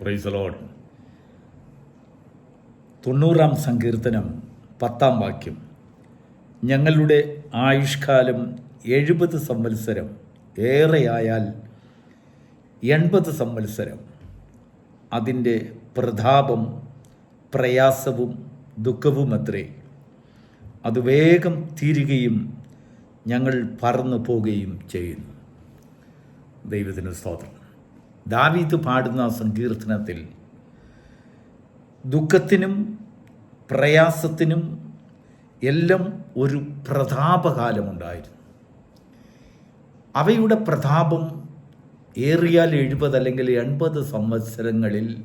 Price load തൊണ്ണൂറാം സങ്കീർത്തനം പത്താം വാക്യം. ഞങ്ങളുടെ ആയുഷ്കാലം എഴുപത് സംവത്സരം. ഏറെയായാൽ എൺപത് സംവത്സരം. അതിന്റെ പ്രതാപം പ്രയാസവും ദുഃഖവുമത്രേ. അത് വേഗം തീരുകയും ഞങ്ങൾ പറന്നു പോവുകയും ചെയ്യുന്നു. ദൈവത്തിന് സ്തോത്രം. ദാവീദ് പാടുന്ന സങ്കീർത്തനത്തിൽ ദുഃഖത്തിനും പ്രയാസത്തിനും എല്ലാം ഒരു പ്രതാപകാലമുണ്ടായിരുന്നു. അവയുടെ പ്രതാപം ഏറിയാൽ എഴുപത് അല്ലെങ്കിൽ എൺപത് സംവത്സരങ്ങളിൽ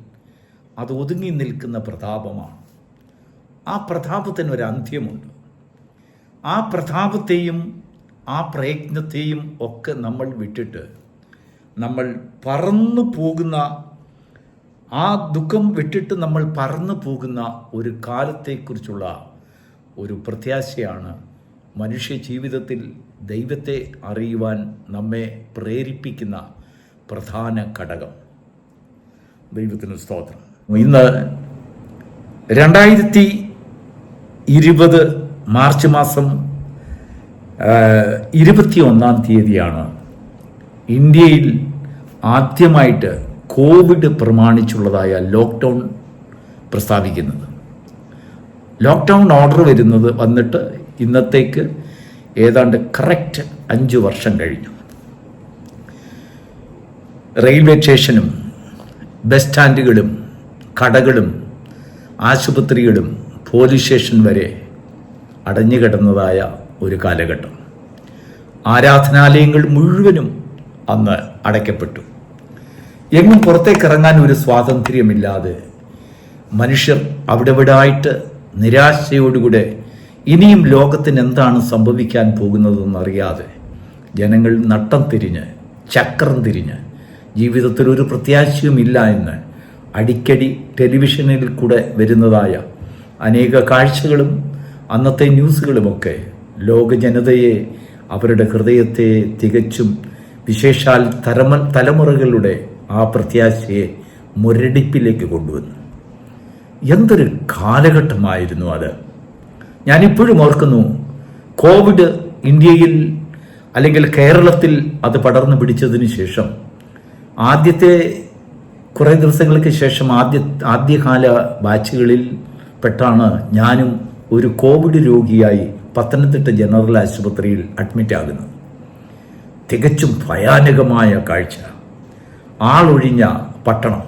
അത് ഒതുങ്ങി നിൽക്കുന്ന പ്രതാപമാണ്. ആ പ്രതാപത്തിന് ഒരു അന്ത്യമുണ്ട്. ആ പ്രതാപത്തെയും ആ പ്രയത്നത്തെയും ഒക്കെ നമ്മൾ വിട്ടിട്ട് നമ്മൾ പറന്നു പോകുന്ന ആ ദുഃഖം വിട്ടിട്ട് നമ്മൾ പറന്നു പോകുന്ന ഒരു കാലത്തെക്കുറിച്ചുള്ള ഒരു പ്രത്യാശയാണ് മനുഷ്യ ജീവിതത്തിൽ ദൈവത്തെ അറിയുവാൻ നമ്മെ പ്രേരിപ്പിക്കുന്ന പ്രധാന ഘടകം. ദൈവത്തിന് സ്തോത്രം. ഇന്ന് രണ്ടായിരത്തി ഇരുപത് മാർച്ച് മാസം ഇരുപത്തി ഒന്നാം തീയതിയാണ് ഇന്ത്യയിൽ ആദ്യമായിട്ട് കോവിഡ് പ്രമാണിച്ചുള്ളതായ ലോക്ക്ഡൗൺ പ്രസ്താവിക്കുന്നത്. ലോക്ക്ഡൗൺ ഓർഡർ വരുന്നത് വന്നിട്ട് ഇന്നത്തേക്ക് ഏതാണ്ട് കറക്റ്റ് അഞ്ച് വർഷം കഴിഞ്ഞു. റെയിൽവേ സ്റ്റേഷനും ബസ് സ്റ്റാൻഡുകളും കടകളും ആശുപത്രികളും പോലീസ് സ്റ്റേഷൻ വരെ അടഞ്ഞുകിടന്നതായ ഒരു കാലഘട്ടം. ആരാധനാലയങ്ങൾ മുഴുവനും അന്ന് അടയ്ക്കപ്പെട്ടു. എങ്ങും പുറത്തേക്ക് ഇറങ്ങാൻ ഒരു സ്വാതന്ത്ര്യമില്ലാതെ മനുഷ്യർ അവിടെ വിടായിട്ട് നിരാശയോടുകൂടെ ഇനിയും ലോകത്തിന് എന്താണ് സംഭവിക്കാൻ പോകുന്നതെന്നറിയാതെ ജനങ്ങൾ നട്ടം തിരിഞ്ഞ് ചക്രം തിരിഞ്ഞ് ജീവിതത്തിൽ ഒരു പ്രത്യാശയുമില്ല എന്ന് അടിക്കടി ടെലിവിഷനിൽ കൂടെ വരുന്നതായ അനേക കാഴ്ചകളും അന്നത്തെ ന്യൂസുകളുമൊക്കെ ലോക ജനതയെ അവരുടെ ഹൃദയത്തെ തികച്ചും വിശേഷാൽ തലമ തലമുറകളുടെ ആ പ്രത്യാശയെ മുരടിപ്പിലേക്ക് കൊണ്ടുവന്നു. എന്തൊരു കാലഘട്ടമായിരുന്നു അത്. ഞാനിപ്പോഴും ഓർക്കുന്നു കോവിഡ് ഇന്ത്യയിൽ അല്ലെങ്കിൽ കേരളത്തിൽ അത് പടർന്നു പിടിച്ചതിന് ശേഷം ആദ്യത്തെ കുറേ ദിവസങ്ങൾക്ക് ശേഷം ആദ്യ ആദ്യകാല ബാച്ചുകളിൽ പെട്ടാണ് ഞാനും ഒരു കോവിഡ് രോഗിയായി പത്തനംതിട്ട ജനറൽ ആശുപത്രിയിൽ അഡ്മിറ്റ് ആകുന്നത് തികച്ചും ഭയാനകമായ കാഴ്ച. ആളൊഴിഞ്ഞ പട്ടണം.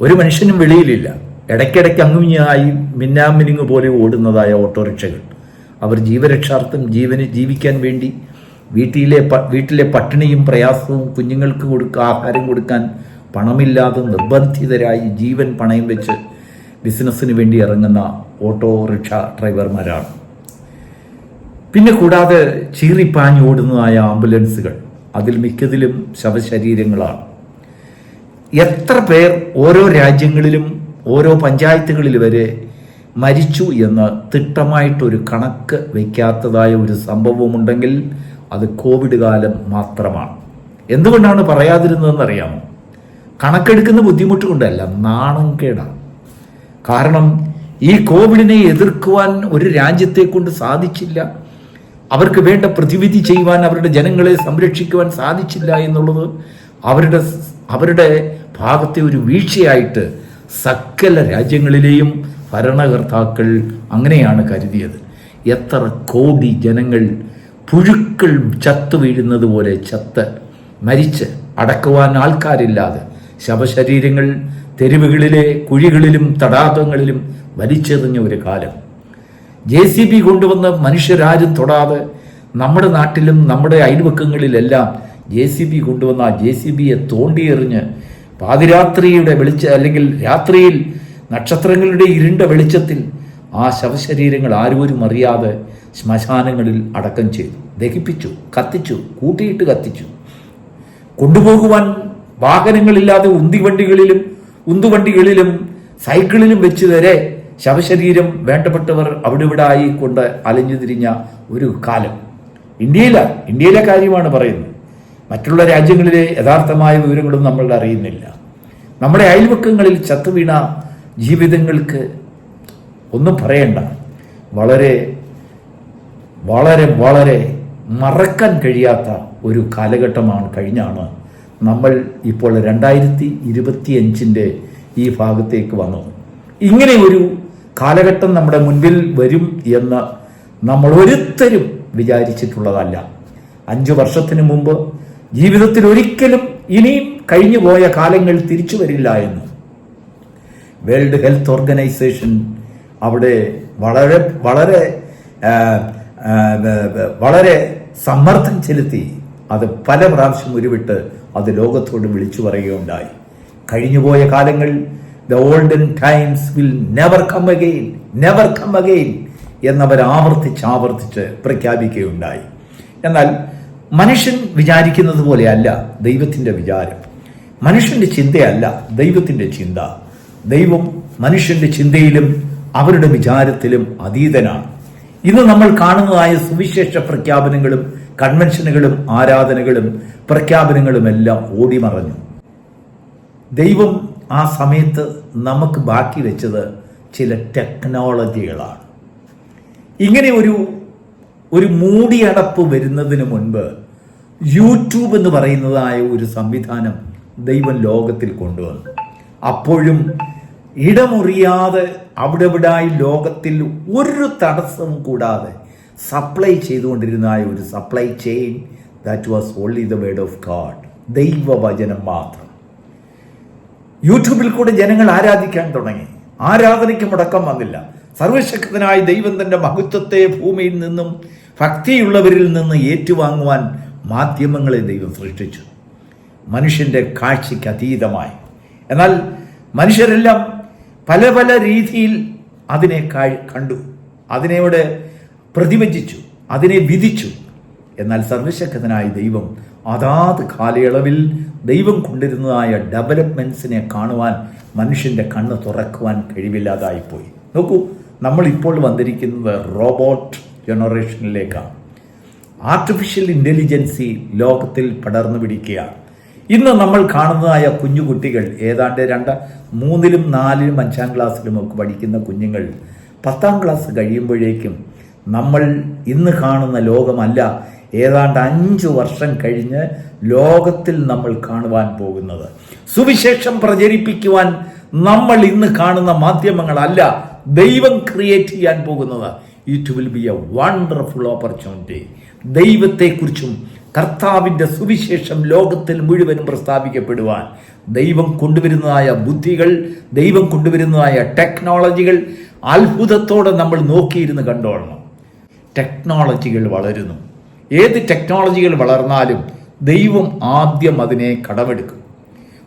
ഒരു മനുഷ്യനും വെളിയിലില്ല. ഇടയ്ക്കിടയ്ക്ക് അങ്ങുമിഞ്ഞായി മിന്നാമിനിങ് പോലെ ഓടുന്നതായ ഓട്ടോറിക്ഷകൾ. അവർ ജീവരക്ഷാർത്ഥം ജീവന് ജീവിക്കാൻ വേണ്ടി വീട്ടിലെ വീട്ടിലെ പട്ടിണിയും പ്രയാസവും കുഞ്ഞുങ്ങൾക്ക് കൊടുക്കുക ആഹാരം കൊടുക്കാൻ പണമില്ലാതെ നിർബന്ധിതരായി ജീവൻ പണയം വെച്ച് ബിസിനസ്സിന് വേണ്ടി ഇറങ്ങുന്ന ഓട്ടോറിക്ഷ ഡ്രൈവർമാരാണ്. പിന്നെ കൂടാതെ ചീറിപ്പാഞ്ഞ് ഓടുന്നതായ ആംബുലൻസുകൾ അതിൽ മിക്കതിലും ശവശരീരങ്ങളാണ്. എത്ര പേർ ഓരോ രാജ്യങ്ങളിലും ഓരോ പഞ്ചായത്തുകളിൽ വരെ മരിച്ചു എന്ന് തിട്ടമായിട്ടൊരു കണക്ക് വയ്ക്കാത്തതായ ഒരു സംഭവമുണ്ടെങ്കിൽ അത് കോവിഡ് കാലം മാത്രമാണ്. എന്തുകൊണ്ടാണ് പറയാതിരുന്നതെന്ന് അറിയാമോ കണക്കെടുക്കുന്ന ബുദ്ധിമുട്ട് കൊണ്ടല്ല നാണം കേടാണ്. കാരണം ഈ കോവിഡിനെ എതിർക്കുവാൻ ഒരു രാജ്യത്തെ കൊണ്ട് സാധിച്ചില്ല. അവർക്ക് വേണ്ട പ്രതിവിധി ചെയ്യുവാൻ അവരുടെ ജനങ്ങളെ സംരക്ഷിക്കുവാൻ സാധിച്ചില്ല എന്നുള്ളത് അവരുടെ അവരുടെ ഭാഗത്തെ ഒരു വീഴ്ചയായിട്ട് സകല രാജ്യങ്ങളിലെയും ഭരണകർത്താക്കൾ അങ്ങനെയാണ് കരുതിയത്. എത്ര കോടി ജനങ്ങൾ പുഴുക്കൾ ചത്തു വീഴുന്നത് പോലെ ചത്ത് മരിച്ച് അടക്കുവാൻ ആൾക്കാരില്ലാതെ ശവശരീരങ്ങൾ തെരുവുകളിലെ കുഴികളിലും തടാകങ്ങളിലും വലിച്ചെറിഞ്ഞ ഒരു കാലം. ജെ സി ബി കൊണ്ടുവന്ന് മനുഷ്യരാരും തൊടാതെ നമ്മുടെ നാട്ടിലും നമ്മുടെ അയൽവക്കങ്ങളിലെല്ലാം ജെ സി ബി കൊണ്ടുവന്ന ആ ജെ സി ബിയെ തോണ്ടിയെറിഞ്ഞ് പാതിരാത്രിയുടെ വെളിച്ച അല്ലെങ്കിൽ രാത്രിയിൽ നക്ഷത്രങ്ങളുടെ ഇരുണ്ട വെളിച്ചത്തിൽ ആ ശവശരീരങ്ങൾ ആരോരും അറിയാതെ ശ്മശാനങ്ങളിൽ അടക്കം ചെയ്തു. ദഹിപ്പിച്ചു കത്തിച്ചു കൂട്ടിയിട്ട് കത്തിച്ചു. കൊണ്ടുപോകുവാൻ വാഹനങ്ങളില്ലാതെ ഉന്തിവണ്ടികളിലും ഉന്തുവണ്ടികളിലും സൈക്കിളിലും വെച്ച് വരെ ശവശരീരം വേണ്ടപ്പെട്ടവർ അവിടെ കൊണ്ട് അലഞ്ഞു തിരിഞ്ഞ ഒരു കാലം. ഇന്ത്യയിലാണ് ഇന്ത്യയിലെ കാര്യമാണ് പറയുന്നത്. മറ്റുള്ള രാജ്യങ്ങളിലെ യഥാർത്ഥമായ വിവരങ്ങളും നമ്മൾ അറിയുന്നില്ല. നമ്മുടെ അയൽവക്കങ്ങളിൽ ചത്തുവീണ ജീവിതങ്ങൾക്ക് ഒന്നും പറയണ്ട. വളരെ വളരെ വളരെ മറക്കാൻ കഴിയാത്ത ഒരു കാലഘട്ടമാണ് കഴിഞ്ഞാണ് നമ്മൾ ഇപ്പോൾ രണ്ടായിരത്തി ഇരുപത്തി അഞ്ചിന്റെ ഈ ഭാഗത്തേക്ക് വന്നത്. ഇങ്ങനെ ഒരു കാലഘട്ടം നമ്മുടെ മുൻപിൽ വരും എന്ന് നമ്മൾ ഒരുത്തരും വിചാരിച്ചിട്ടുള്ളതല്ല. അഞ്ചു വർഷത്തിന് മുമ്പ് ജീവിതത്തിൽ ഒരിക്കലും ഇനിയും കഴിഞ്ഞു പോയ കാലങ്ങൾ തിരിച്ചു വരില്ല എന്ന്. വേൾഡ് ഹെൽത്ത് ഓർഗനൈസേഷൻ അവിടെ വളരെ വളരെ വളരെ സമ്മർദ്ദം ചെലുത്തി അത് പല പ്രാവശ്യം ഉരുവിട്ട് അത് ലോകത്തോട് വിളിച്ചു പറയുകയുണ്ടായി. കഴിഞ്ഞുപോയ കാലങ്ങൾ the olden times will never come again never come again എന്നവർ ആവർത്തിച്ച് ആവർത്തിച്ച് പ്രഖ്യാപിക്കുകയുണ്ടായി. എന്നാൽ മനുഷ്യൻ വിചാരിക്കുന്നത് പോലെയല്ല ദൈവത്തിന്റെ വിചാരം. മനുഷ്യന്റെ ചിന്തയല്ല ദൈവത്തിന്റെ ചിന്ത. ദൈവം മനുഷ്യന്റെ ചിന്തയിലും അവരുടെ വിചാരത്തിലും അതീതനാണ്. ഇന്ന് നമ്മൾ കാണുന്നതായ സുവിശേഷ പ്രഖ്യാപനങ്ങളും കൺവെൻഷനുകളും ആരാധനകളും പ്രഖ്യാപനങ്ങളും എല്ലാം ഓടിമറഞ്ഞു. ദൈവം ആ സമയത്ത് നമുക്ക് ബാക്കി വെച്ചത് ചില ടെക്നോളജികളാണ്. ഇങ്ങനെ ഒരു ഒരു മൂടിയടപ്പ് വരുന്നതിന് മുൻപ് യൂട്യൂബ് എന്ന് പറയുന്നതായ ഒരു സംവിധാനം ദൈവം ലോകത്തിൽ കൊണ്ടുവന്നു. അപ്പോഴും ഇടമുറിയാതെ അവിടെ ഇവിടായി ലോകത്തിൽ ഒരു തടസ്സവും കൂടാതെ സപ്ലൈ ചെയ്തുകൊണ്ടിരുന്നതായ ഒരു supply chain that was only the word of God ദൈവവചനം മാത്രം. യൂട്യൂബിൽ കൂടെ ജനങ്ങൾ ആരാധിക്കാൻ തുടങ്ങി. ആരാധനയ്ക്ക് മുടക്കം വന്നില്ല. സർവശക്തനായ ദൈവം തന്റെ മഹത്വത്തെ ഭൂമിയിൽ നിന്നും ഭക്തിയുള്ളവരിൽ നിന്ന് ഏറ്റുവാങ്ങുവാൻ മാധ്യമങ്ങളെ ദൈവം സൃഷ്ടിച്ചു. മനുഷ്യന്റെ കാഴ്ചയ്ക്ക് അതീതമായി. എന്നാൽ മനുഷ്യരെല്ലാം പല പല രീതിയിൽ അതിനെ കണ്ടു. അതിനെയോട് പ്രതിവചിച്ചു അതിനെ വിധിച്ചു. എന്നാൽ സർവശക്തനായ ദൈവം അതാത് കാലയളവിൽ ദൈവം കൊണ്ടിരുന്നതായ ഡെവലപ്മെൻസിനെ കാണുവാൻ മനുഷ്യന്റെ കണ്ണ് തുറക്കുവാൻ കഴിവില്ലാതായിപ്പോയി. നോക്കൂ നമ്മളിപ്പോൾ വന്നിരിക്കുന്നത് റോബോട്ട് ജനറേഷനിലേക്കാണ് ആർട്ടിഫിഷ്യൽ ഇന്റലിജൻസി ലോകത്തിൽ പടർന്നു പിടിക്കുകയാണ്. ഇന്ന് നമ്മൾ കാണുന്നതായ കുഞ്ഞു കുട്ടികൾ ഏതാണ്ട് രണ്ട് മൂന്നിലും നാലിലും അഞ്ചാം ക്ലാസ്സിലും ഒക്കെ പഠിക്കുന്ന കുഞ്ഞുങ്ങൾ പത്താം ക്ലാസ് കഴിയുമ്പോഴേക്കും നമ്മൾ ഇന്ന് കാണുന്ന ലോകമല്ല ഏതാണ്ട് അഞ്ച് വർഷം കഴിഞ്ഞ് ലോകത്തിൽ നമ്മൾ കാണുവാൻ പോകുന്നത്. സുവിശേഷം പ്രചരിപ്പിക്കുവാൻ നമ്മൾ ഇന്ന് കാണുന്ന മാധ്യമങ്ങളല്ല ദൈവം ക്രിയേറ്റ് ചെയ്യാൻ പോകുന്നത്. It will be a wonderful opportunity ദൈവത്തെക്കുറിച്ചും കർത്താവിന്റെ സുവിശേഷം ലോകത്തിൽ മുഴുവനും പ്രസ്താവിക്കപ്പെടുവാൻ. ദൈവം കൊണ്ടുവരുന്നതായ ബുദ്ധികൾ ദൈവം കൊണ്ടുവരുന്നതായ ടെക്നോളജികൾ അത്ഭുതത്തോടെ നമ്മൾ നോക്കിയിരുന്ന് കണ്ടോളണം. ടെക്നോളജികൾ വളരുന്നു. ഏത് ടെക്നോളജികൾ വളർന്നാലും ദൈവം ആദ്യം അതിനെ കടമെടുക്കും.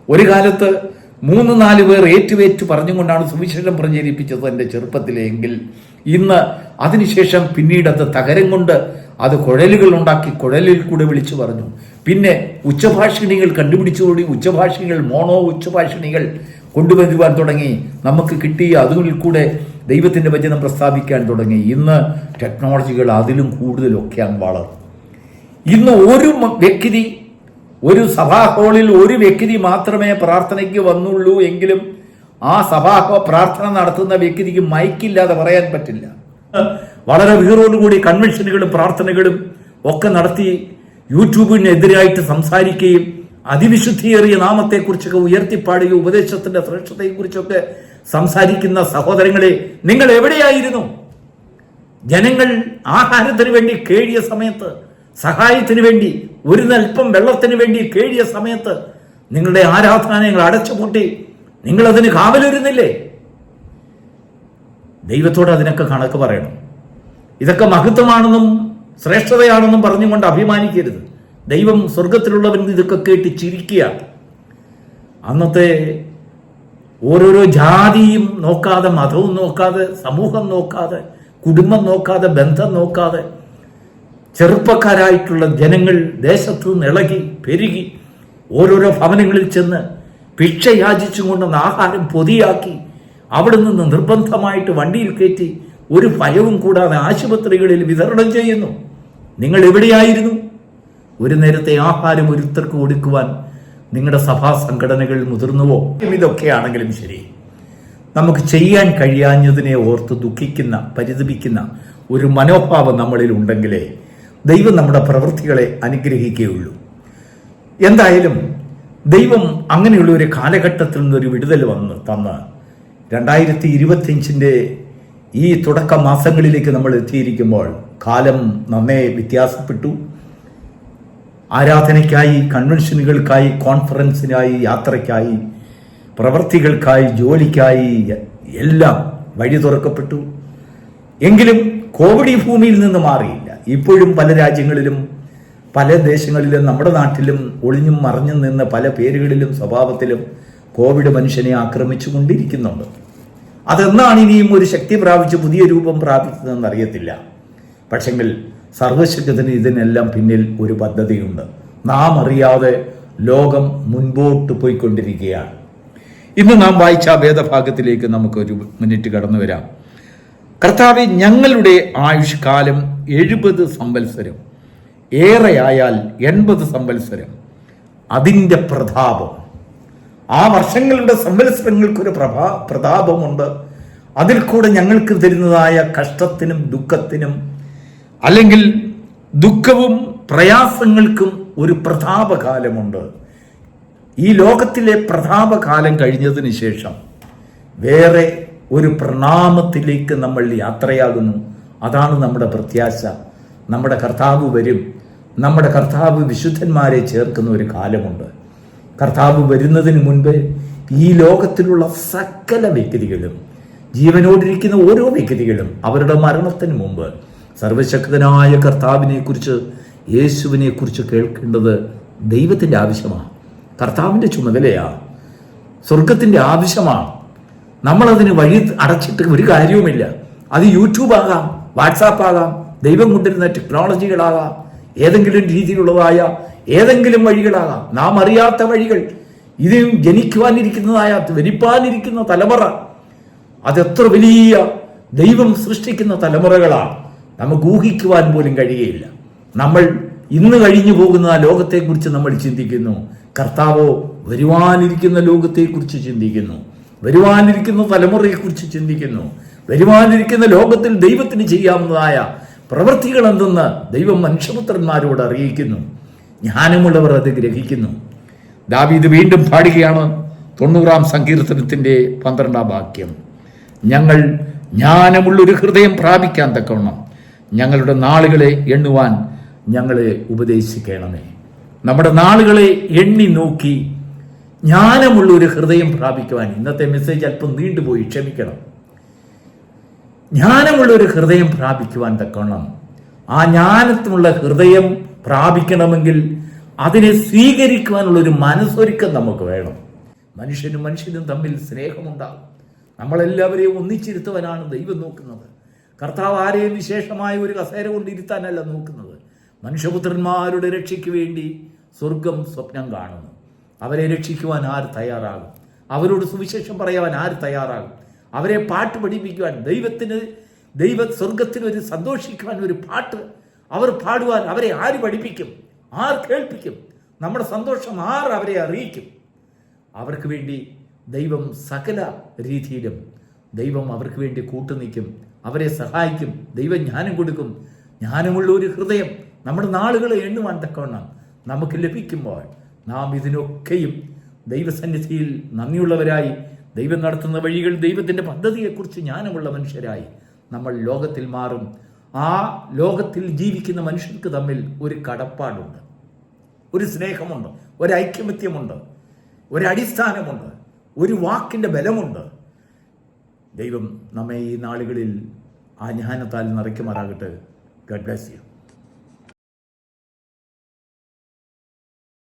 ഒരു കാലത്ത് മൂന്ന് നാല് പേർ ഏറ്റുവേറ്റു പറഞ്ഞുകൊണ്ടാണ് സുവിശേഷം പ്രചരിപ്പിച്ചത് എന്റെ ചെറുപ്പത്തിലെങ്കിൽ ഇന്ന് അതിനുശേഷം പിന്നീട് അത് തകരം കൊണ്ട് അത് കുഴലുകൾ ഉണ്ടാക്കി കുഴലിൽ കൂടെ വിളിച്ചു പറഞ്ഞു. പിന്നെ ഉച്ചഭാഷിണികൾ കണ്ടുപിടിച്ചുകൂടി ഉച്ചഭാഷിണികൾ മോണോ ഉച്ചഭാഷിണികൾ കൊണ്ടുവരുവാൻ തുടങ്ങി. നമുക്ക് കിട്ടിയ അതിൽ കൂടെ ദൈവത്തിന്റെ വചനം പ്രസ്താവിക്കാൻ തുടങ്ങി. ഇന്ന് ടെക്നോളജികൾ അതിലും കൂടുതലൊക്കെ അങ്ങ് വളർന്നു ഇന്ന് ഒരു വ്യക്തി ഒരു സഭാ ഹാളിൽ ഒരു വ്യക്തി മാത്രമേ പ്രാർത്ഥനയ്ക്ക് വന്നുള്ളൂ എങ്കിലും ആ സഭാ പ്രാർത്ഥന നടത്തുന്ന വ്യക്തിക്ക് മൈക്കില്ലാതെ പറയാൻ പറ്റില്ല. വളരെ വീറോടുകൂടി കൺവെൻഷനുകളും പ്രാർത്ഥനകളും ഒക്കെ നടത്തി യൂട്യൂബിനെതിരായിട്ട് സംസാരിക്കുകയും അതിവിശുദ്ധിയേറിയ നാമത്തെക്കുറിച്ചൊക്കെ ഉയർത്തിപ്പാടുകയും ഉപദേശത്തിന്റെ ശ്രേഷ്ഠതയെക്കുറിച്ചൊക്കെ സംസാരിക്കുന്ന സഹോദരങ്ങളെ നിങ്ങൾ എവിടെയായിരുന്നു? ജനങ്ങൾ ആഹാരത്തിന് വേണ്ടി കേഴിയ സമയത്ത് സഹായത്തിന് വേണ്ടി ഒരു നൽപ്പം വെള്ളത്തിന് വേണ്ടി കേഴിയ സമയത്ത് നിങ്ങളുടെ ആരാധനാലയങ്ങൾ അടച്ചുപൂട്ടി നിങ്ങൾ അതിന് കാവലിരുന്നില്ലേ? ദൈവത്തോട് അതിനൊക്കെ കണക്ക് പറയണം. ഇതൊക്കെ മഹത്വമാണെന്നും ശ്രേഷ്ഠതയാണെന്നും പറഞ്ഞുകൊണ്ട് അഭിമാനിക്കരുത്. ദൈവം സ്വർഗത്തിലുള്ളവൻ ഇതൊക്കെ കേട്ട് ചിരിക്കുകയാണ് അന്നത്തെ ഓരോരോ ജാതിയും നോക്കാതെ മതവും നോക്കാതെ സമൂഹം നോക്കാതെ കുടുംബം നോക്കാതെ ബന്ധം നോക്കാതെ ചെറുപ്പക്കാരായിട്ടുള്ള ജനങ്ങൾ ദേശത്തു നിന്ന് ഇളകി പെരുകി ഓരോരോ ഭവനങ്ങളിൽ ചെന്ന് ഭിക്ഷ യാചിച്ചുകൊണ്ട് ആഹാരം പൊതിയാക്കി അവിടെ നിന്ന് നിർബന്ധമായിട്ട് വണ്ടിയിൽ കയറ്റി ഒരു ഭയവും കൂടാതെ ആശുപത്രികളിൽ വിതരണം ചെയ്യുന്നു. നിങ്ങൾ എവിടെയായിരുന്നു? ഒരു നേരത്തെ ആഹാരം ഒരുത്തർക്ക് കൊടുക്കുവാൻ നിങ്ങളുടെ സഭാ സംഘടനകൾ മുതിർന്നുവോ? ഇതൊക്കെയാണെങ്കിലും ശരി. നമുക്ക് ചെയ്യാൻ കഴിയാഞ്ഞതിനെ ഓർത്ത് ദുഃഖിക്കുന്ന പരിതപിക്കുന്ന ഒരു മനോഭാവം നമ്മളിൽ ഉണ്ടെങ്കിലേ ദൈവം നമ്മുടെ പ്രവൃത്തികളെ അനുഗ്രഹിക്കുകയുള്ളൂ. എന്തായാലും ദൈവം അങ്ങനെയുള്ള ഒരു കാലഘട്ടത്തിൽ നിന്നൊരു വിടുതൽ വന്ന് തന്ന് രണ്ടായിരത്തി ഇരുപത്തിയഞ്ചിന്റെ ഈ തുടക്ക മാസങ്ങളിലേക്ക് നമ്മൾ എത്തിയിരിക്കുമ്പോൾ കാലം നന്നേ വ്യത്യാസപ്പെട്ടു. ആരാധനയ്ക്കായി കൺവെൻഷനുകൾക്കായി കോൺഫറൻസിനായി യാത്രയ്ക്കായി പ്രവർത്തികൾക്കായി ജോലിക്കായി എല്ലാം വഴി തുറക്കപ്പെട്ടു. എങ്കിലും കോവിഡ് ഭൂമിയിൽ നിന്ന് മാറിയില്ല ഇപ്പോഴും പല രാജ്യങ്ങളിലും പല ദേശങ്ങളിലും നമ്മുടെ നാട്ടിലും ഒളിഞ്ഞും മറിഞ്ഞും നിന്ന് പല പേരുകളിലും സ്വഭാവത്തിലും കോവിഡ് മനുഷ്യനെ ആക്രമിച്ചു കൊണ്ടിരിക്കുന്നുണ്ട് അതെന്നാണ് ഇനിയും ഒരു ശക്തി പ്രാപിച്ച് പുതിയ രൂപം പ്രാപിച്ചതെന്ന് അറിയത്തില്ല. പക്ഷെങ്കിൽ സർവശക്തത്തിന് ഇതിനെല്ലാം പിന്നിൽ ഒരു പദ്ധതിയുണ്ട്. നാം അറിയാതെ ലോകം മുൻപോട്ട് പോയിക്കൊണ്ടിരിക്കുകയാണ്. ഇന്ന് നാം വായിച്ച വേദഭാഗത്തിലേക്ക് നമുക്കൊരു മിനിറ്റ് കടന്നു വരാം കർത്താവ് ഞങ്ങളുടെ ആയുഷ്കാലം എഴുപത് സംവത്സരം. ഏറെയായാൽ എൺപത് സംവത്സരം. അതിന്റെ പ്രതാപം. ആ വർഷങ്ങളുടെ സംവത്സരങ്ങൾക്കൊരു പ്രഭാ പ്രതാപമുണ്ട്. അതിൽ കൂടെ ഞങ്ങൾക്ക് തരുന്നതായ കഷ്ടത്തിനും ദുഃഖത്തിനും അല്ലെങ്കിൽ ദുഃഖവും പ്രയാസങ്ങൾക്കും ഒരു പ്രതാപകാലമുണ്ട്. ഈ ലോകത്തിലെ പ്രതാപകാലം കഴിഞ്ഞതിന് ശേഷം വേറെ ഒരു പ്രണാമത്തിലേക്ക് നമ്മൾ യാത്രയാകുന്നു. അതാണ് നമ്മുടെ പ്രത്യാശ. നമ്മുടെ കർത്താവ് വരും. നമ്മുടെ കർത്താവ് വിശുദ്ധന്മാരെ ചേർക്കുന്ന ഒരു കാലമുണ്ട്. കർത്താവ് വരുന്നതിന് മുൻപ് ഈ ലോകത്തിലുള്ള സകല വ്യക്തികളും ജീവനോടിരിക്കുന്ന ഓരോ വ്യക്തികളും അവരുടെ മരണത്തിന് മുമ്പ് സർവശക്തനായ കർത്താവിനെക്കുറിച്ച് യേശുവിനെക്കുറിച്ച് യേശുവിനെ കുറിച്ച് കേൾക്കേണ്ടത് ദൈവത്തിന്റെ ആവശ്യമാണ്. കർത്താവിന്റെ ചുമതലയാണ് സ്വർഗത്തിന്റെ ആവശ്യമാണ്. നമ്മളതിന് വഴി അടച്ചിട്ട് ഒരു കാര്യവുമില്ല. അത് യൂട്യൂബ് ആകാം. വാട്സാപ്പ് ആകാം ദൈവം കൊണ്ടിരുന്ന ടെക്നോളജികളാകാം ഏതെങ്കിലും രീതിയിലുള്ളതായ ഏതെങ്കിലും വഴികളാകാം. നാം അറിയാത്ത വഴികൾ ഇത് ജനിക്കുവാനിരിക്കുന്നതായ വരിപ്പാനിരിക്കുന്ന തലമുറ. അതെത്ര വലിയ ദൈവം സൃഷ്ടിക്കുന്ന തലമുറകളാണ്. നമുക്ക് ഊഹിക്കുവാൻ പോലും കഴിയുകയില്ല. നമ്മൾ ഇന്ന് കഴിഞ്ഞു പോകുന്ന ലോകത്തെക്കുറിച്ച് നമ്മൾ ചിന്തിക്കുന്നു. കർത്താവോ വരുവാനിരിക്കുന്ന ലോകത്തെക്കുറിച്ച് ചിന്തിക്കുന്നു. വരുവാനിരിക്കുന്ന തലമുറയെക്കുറിച്ച് ചിന്തിക്കുന്നു. വരുവാനിരിക്കുന്ന ലോകത്തിൽ ദൈവത്തിന് ചെയ്യാവുന്നതായ പ്രവൃത്തികൾ എന്തെന്ന് ദൈവം മനുഷ്യപുത്രന്മാരോട് അറിയിക്കുന്നു. ജ്ഞാനമുള്ളവർ അത് ഗ്രഹിക്കുന്നു. ദാവീദ് വീണ്ടും പാടുകയാണ് തൊണ്ണൂറാം സങ്കീർത്തനത്തിന്റെ പന്ത്രണ്ടാം വാക്യം. ഞങ്ങൾ ജ്ഞാനമുള്ളൊരു ഹൃദയം പ്രാപിക്കാൻ തക്കവണ്ണം ഞങ്ങളുടെ നാളുകളെ എണ്ണുവാൻ ഞങ്ങളെ ഉപദേശിക്കണമേ. നമ്മുടെ നാളുകളെ എണ്ണി നോക്കി ജ്ഞാനമുള്ള ഒരു ഹൃദയം പ്രാപിക്കുവാൻ ഇന്നത്തെ മെസ്സേജ് അല്പം നീണ്ടുപോയി ക്ഷമിക്കണം. ജ്ഞാനമുള്ള ഒരു ഹൃദയം പ്രാപിക്കുവാൻ തക്കണം ആ ജ്ഞാനത്തിനുള്ള ഹൃദയം പ്രാപിക്കണമെങ്കിൽ അതിനെ സ്വീകരിക്കുവാനുള്ള ഒരു മനസ്സൊരുക്കം നമുക്ക് വേണം. മനുഷ്യനും മനുഷ്യനും തമ്മിൽ സ്നേഹമുണ്ടാകും. നമ്മളെല്ലാവരെയും ഒന്നിച്ചിരുത്തുവാനാണ് ദൈവം നോക്കുന്നത്. കർത്താവ് ആരെയും വിശേഷമായ ഒരു കസേര കൊണ്ടിരുത്താനല്ല നോക്കുന്നത്. മനുഷ്യപുത്രന്മാരുടെ രക്ഷയ്ക്ക് വേണ്ടി സ്വർഗം സ്വപ്നം കാണുന്നു. അവരെ രക്ഷിക്കുവാൻ ആര് തയ്യാറാകും? അവരോട് സുവിശേഷം പറയാൻ ആര് തയ്യാറാകും? അവരെ പാട്ട് പഠിപ്പിക്കുവാൻ ദൈവത്തിന് ദൈവ സ്വർഗത്തിന് ഒരു സന്തോഷിക്കുവാൻ ഒരു പാട്ട് അവർ പാടുവാൻ അവരെ ആര് പഠിപ്പിക്കും? ആർ കേൾപ്പിക്കും? നമ്മുടെ സന്തോഷം ആർ അവരെ അറിയിക്കും? അവർക്ക് വേണ്ടി ദൈവം സകല രീതിയിലും ദൈവം അവർക്ക് വേണ്ടി കൂട്ടുനിൽക്കും അവരെ സഹായിക്കും ദൈവം ജ്ഞാനം കൊടുക്കും. ജ്ഞാനമുള്ള ഒരു ഹൃദയം നമ്മുടെ നാളുകളെ എണ്ണുവാൻ തക്കവണ്ണം നമുക്ക് ലഭിക്കുമ്പോൾ നാം ഇതിനൊക്കെയും ദൈവസന്നിധിയിൽ നന്ദിയുള്ളവരായി ദൈവം നടത്തുന്ന വഴികൾ ദൈവത്തിന്റെ പദ്ധതിയെക്കുറിച്ച് ജ്ഞാനമുള്ള മനുഷ്യരായി നമ്മൾ ലോകത്തിൽ മാറും. ആ ലോകത്തിൽ ജീവിക്കുന്ന മനുഷ്യർക്ക് തമ്മിൽ ഒരു കടപ്പാടുണ്ട്. ഒരു സ്നേഹമുണ്ട് ഒരു ഐക്യമത്യമുണ്ട് ഒരു അടിസ്ഥാനമുണ്ട് ഒരു വാക്കിന്റെ ബലമുണ്ട്. ദൈവം നമ്മെ ഈ നാളുകളിൽ ആ ജ്ഞാനത്താൽ നിറയ്ക്കുമാറാകട്ടെ. Garh bless you